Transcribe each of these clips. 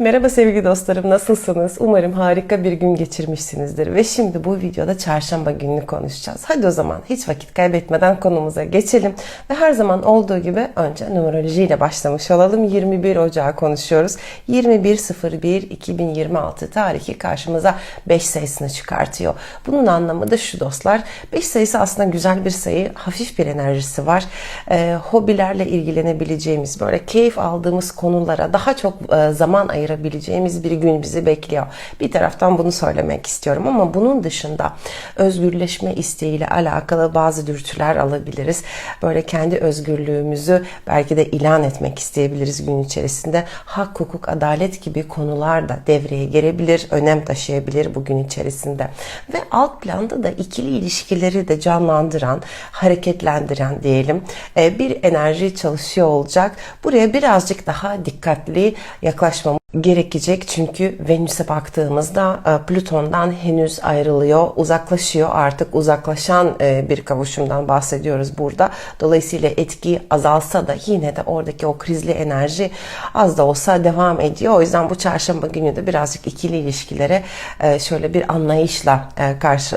Merhaba sevgili dostlarım nasılsınız? Umarım harika bir gün geçirmişsinizdir. Ve şimdi bu videoda çarşamba gününü konuşacağız. Hadi o zaman hiç vakit kaybetmeden konumuza geçelim. Ve her zaman olduğu gibi önce numerolojiyle başlamış olalım. 21 Ocağı konuşuyoruz. 21.01.2026 tarihi karşımıza 5 sayısını çıkartıyor. Bunun anlamı da şu dostlar. 5 sayısı aslında güzel bir sayı. Hafif bir enerjisi var. Ee, hobilerle ilgilenebileceğimiz böyle keyif aldığımız konulara daha çok e, zaman ayırabileceğimiz bir gün bizi bekliyor. Bir taraftan bunu söylemek istiyorum ama bunun dışında özgürleşme isteğiyle alakalı bazı dürtüler alabiliriz. Böyle kendi özgürlüğümüzü belki de ilan etmek isteyebiliriz gün içerisinde. Hak, hukuk, adalet gibi konular da devreye girebilir, önem taşıyabilir bugün içerisinde. Ve alt planda da ikili ilişkileri de canlandıran, hareketlendiren diyelim e, bir enerji çalışıyor olacak. Buraya birazcık daha dikkatli yaklaşmamız gerekecek çünkü Venüs'e baktığımızda e, Plüton'dan henüz ayrılıyor, uzaklaşıyor artık uzaklaşan e, bir kavuşumdan bahsediyoruz burada. Dolayısıyla etki azalsa da yine de oradaki o krizli enerji az da olsa devam ediyor. O yüzden bu çarşamba günü de birazcık ikili ilişkilere e, şöyle bir anlayışla karşı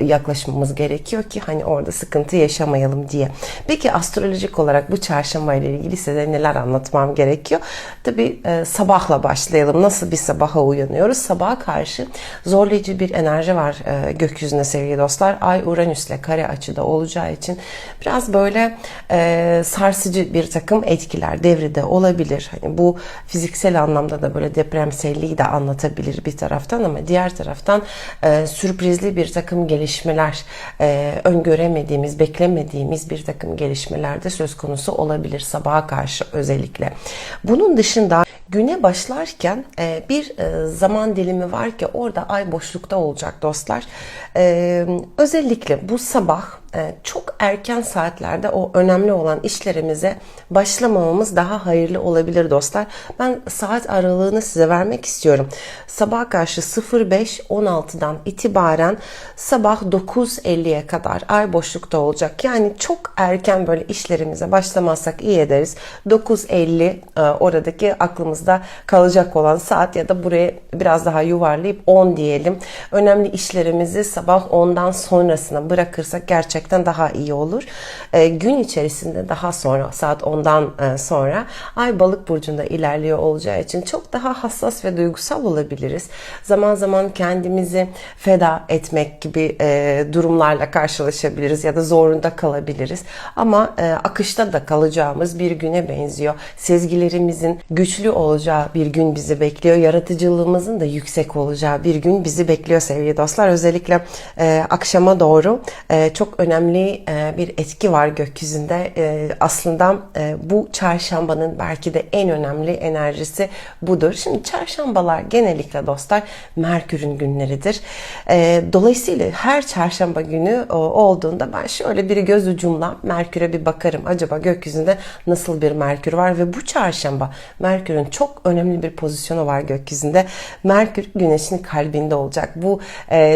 yaklaşmamız gerekiyor ki hani orada sıkıntı yaşamayalım diye. Peki astrolojik olarak bu çarşamba ile ilgili size neler anlatmam gerekiyor? Tabii sabah sabahla başlayalım. Nasıl bir sabaha uyanıyoruz? Sabaha karşı zorlayıcı bir enerji var e, gökyüzünde sevgili dostlar. Ay Uranüs'le kare açıda olacağı için biraz böyle e, sarsıcı bir takım etkiler devrede olabilir. Hani bu fiziksel anlamda da böyle depremselliği de anlatabilir bir taraftan ama diğer taraftan e, sürprizli bir takım gelişmeler, e, öngöremediğimiz, beklemediğimiz bir takım gelişmeler de söz konusu olabilir sabaha karşı özellikle. Bunun dışında güne başlarken e, bir e, zaman dilimi var ki orada ay boşlukta olacak dostlar. E, özellikle bu sabah çok erken saatlerde o önemli olan işlerimize başlamamamız daha hayırlı olabilir dostlar. Ben saat aralığını size vermek istiyorum. Sabah karşı 05.16'dan itibaren sabah 9.50'ye kadar ay boşlukta olacak. Yani çok erken böyle işlerimize başlamazsak iyi ederiz. 9.50 e, oradaki aklımızda kalacak olan saat ya da buraya biraz daha yuvarlayıp 10 diyelim. Önemli işlerimizi sabah 10'dan sonrasına bırakırsak gerçekten gerçekten daha iyi olur. E, gün içerisinde daha sonra saat 10'dan e, sonra Ay balık burcunda ilerliyor olacağı için çok daha hassas ve duygusal olabiliriz. Zaman zaman kendimizi feda etmek gibi e, durumlarla karşılaşabiliriz ya da zorunda kalabiliriz. Ama e, akışta da kalacağımız bir güne benziyor. Sezgilerimizin güçlü olacağı bir gün bizi bekliyor. Yaratıcılığımızın da yüksek olacağı bir gün bizi bekliyor sevgili dostlar. Özellikle e, akşama doğru e, çok önemli önemli e, bir etki var gökyüzünde. E, aslında e, bu çarşambanın belki de en önemli enerjisi budur. Şimdi çarşambalar genellikle dostlar Merkür'ün günleridir. Dolayısıyla her çarşamba günü olduğunda ben şöyle bir göz ucumla Merkür'e bir bakarım. Acaba gökyüzünde nasıl bir Merkür var ve bu çarşamba Merkür'ün çok önemli bir pozisyonu var gökyüzünde. Merkür Güneş'in kalbinde olacak. Bu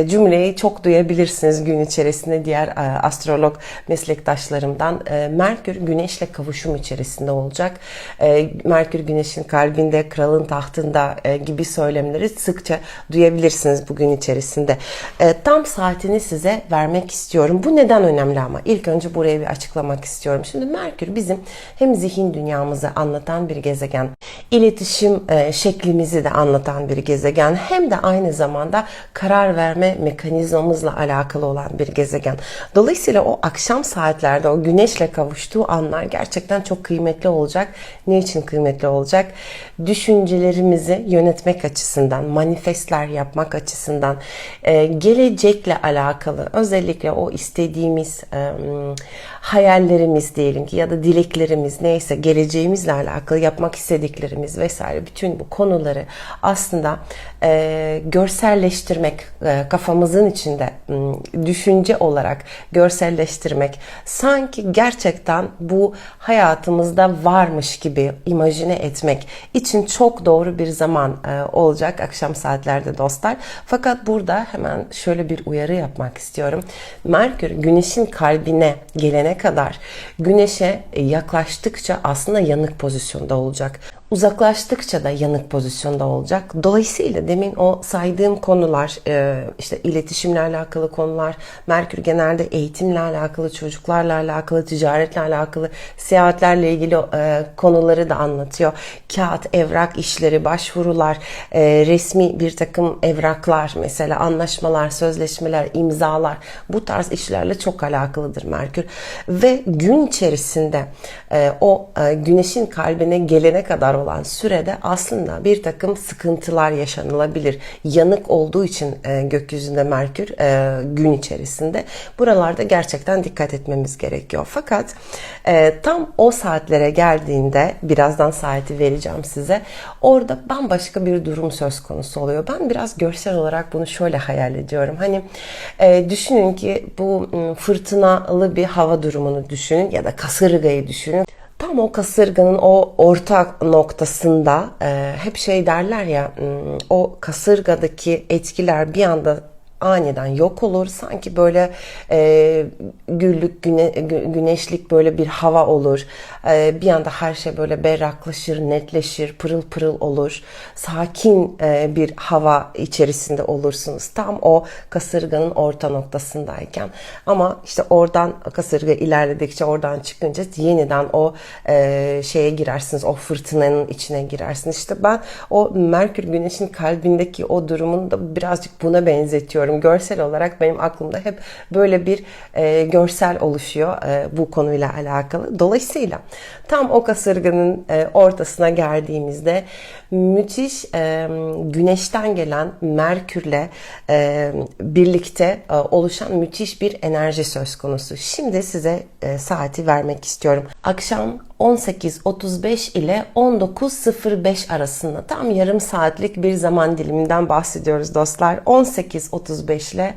cümleyi çok duyabilirsiniz gün içerisinde diğer astrolog meslektaşlarımdan e, Merkür Güneş'le kavuşum içerisinde olacak. E, Merkür Güneş'in kalbinde, kralın tahtında e, gibi söylemleri sıkça duyabilirsiniz bugün içerisinde. Tam saatini size vermek istiyorum. Bu neden önemli ama? İlk önce buraya bir açıklamak istiyorum. Şimdi Merkür bizim hem zihin dünyamızı anlatan bir gezegen, iletişim şeklimizi de anlatan bir gezegen, hem de aynı zamanda karar verme mekanizmamızla alakalı olan bir gezegen. Dolayısıyla Dolayısıyla o akşam saatlerde o güneşle kavuştuğu anlar gerçekten çok kıymetli olacak. Ne için kıymetli olacak? Düşüncelerimizi yönetmek açısından, manifestler yapmak açısından, e, gelecekle alakalı özellikle o istediğimiz e, hayallerimiz diyelim ki ya da dileklerimiz neyse geleceğimizle alakalı yapmak istediklerimiz vesaire bütün bu konuları aslında e, görselleştirmek kafamızın içinde düşünce olarak görselleştirmek sanki gerçekten bu hayatımızda varmış gibi imajine etmek için çok doğru bir zaman e, olacak akşam saatlerde dostlar. Fakat burada hemen şöyle bir uyarı yapmak istiyorum. Merkür güneşin kalbine gelene kadar güneşe yaklaştıkça aslında yanık pozisyonda olacak. Uzaklaştıkça da yanık pozisyonda olacak. Dolayısıyla demin o saydığım konular e, işte iletişimle alakalı konular, Merkür genelde eğitimle alakalı, çocuklarla alakalı, ticaretle alakalı, seyahatlerle ilgili e, konuları da anlatıyor. Kağıt, evrak işleri, başvurular, e, resmi bir takım evraklar mesela anlaşmalar, sözleşmeler, imzalar bu tarz işlerle çok alakalıdır Merkür. Ve gün içerisinde o güneşin kalbine gelene kadar olan sürede aslında bir takım sıkıntılar yaşanılabilir. Yanık olduğu için e, gökyüzünde Merkür e, gün içerisinde buralarda gerçekten dikkat etmemiz gerekiyor. Fakat e, tam o saatlere geldiğinde birazdan saati vereceğim size. Orada bambaşka bir durum söz konusu oluyor. Ben biraz görsel olarak bunu şöyle hayal ediyorum. Hani e, düşünün ki bu fırtınalı bir hava durumunu düşünün ya da kasırgayı düşünün tam o kasırganın o ortak noktasında e, hep şey derler ya hmm, o kasırgadaki etkiler bir anda aniden yok olur. Sanki böyle e, güllük, güne, güneşlik böyle bir hava olur. E, bir anda her şey böyle berraklaşır, netleşir, pırıl pırıl olur. Sakin e, bir hava içerisinde olursunuz. Tam o kasırganın orta noktasındayken. Ama işte oradan kasırga ilerledikçe oradan çıkınca yeniden o e, şeye girersiniz. O fırtınanın içine girersiniz. İşte ben o Merkür Güneş'in kalbindeki o durumunu da birazcık buna benzetiyorum bilmiyorum görsel olarak benim aklımda hep böyle bir e, görsel oluşuyor e, bu konuyla alakalı. Dolayısıyla tam o kasırganın e, ortasına geldiğimizde müthiş e, güneşten gelen Merkürle e, birlikte e, oluşan müthiş bir enerji söz konusu. Şimdi size e, saati vermek istiyorum. Akşam 18.35 ile 19.05 arasında tam yarım saatlik bir zaman diliminden bahsediyoruz dostlar. 18.35 ile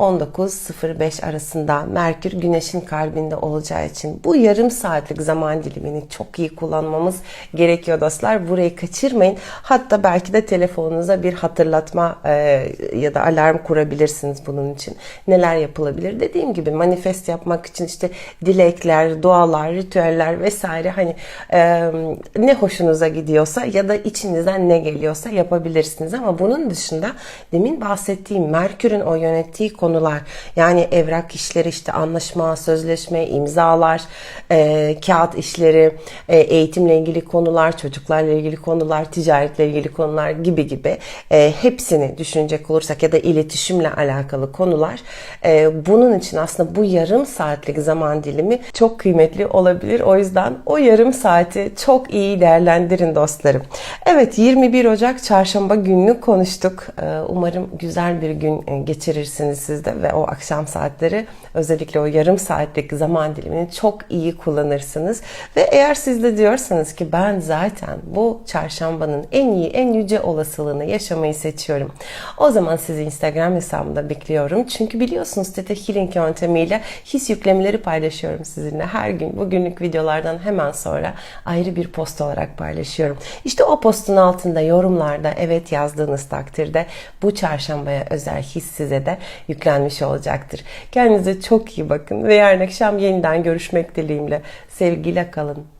19.05 arasında Merkür Güneş'in kalbinde olacağı için bu yarım saatlik zaman dilimini çok iyi kullanmamız gerekiyor dostlar. Burayı kaçırmayın. Hatta belki de telefonunuza bir hatırlatma e, ya da alarm kurabilirsiniz bunun için. Neler yapılabilir? Dediğim gibi manifest yapmak için işte dilekler, dualar, ritüeller vesaire hani e, ne hoşunuza gidiyorsa ya da içinizden ne geliyorsa yapabilirsiniz ama bunun dışında demin bahsettiğim Merkür'ün o yönettiği konu konular yani evrak işleri işte anlaşma, sözleşme, imzalar, e, kağıt işleri, e, eğitimle ilgili konular, çocuklarla ilgili konular, ticaretle ilgili konular gibi gibi e, hepsini düşünecek olursak ya da iletişimle alakalı konular e, bunun için aslında bu yarım saatlik zaman dilimi çok kıymetli olabilir. O yüzden o yarım saati çok iyi değerlendirin dostlarım. Evet 21 Ocak çarşamba gününü konuştuk. E, umarım güzel bir gün e, geçirirsiniz siz gününüzde ve o akşam saatleri özellikle o yarım saatlik zaman dilimini çok iyi kullanırsınız. Ve eğer siz de diyorsanız ki ben zaten bu çarşambanın en iyi, en yüce olasılığını yaşamayı seçiyorum. O zaman sizi Instagram hesabımda bekliyorum. Çünkü biliyorsunuz Tete Healing yöntemiyle his yüklemeleri paylaşıyorum sizinle. Her gün bugünlük videolardan hemen sonra ayrı bir post olarak paylaşıyorum. İşte o postun altında yorumlarda evet yazdığınız takdirde bu çarşambaya özel his size de yüklenmiştir yüklenmiş olacaktır. Kendinize çok iyi bakın ve yarın akşam yeniden görüşmek dileğimle. Sevgiyle kalın.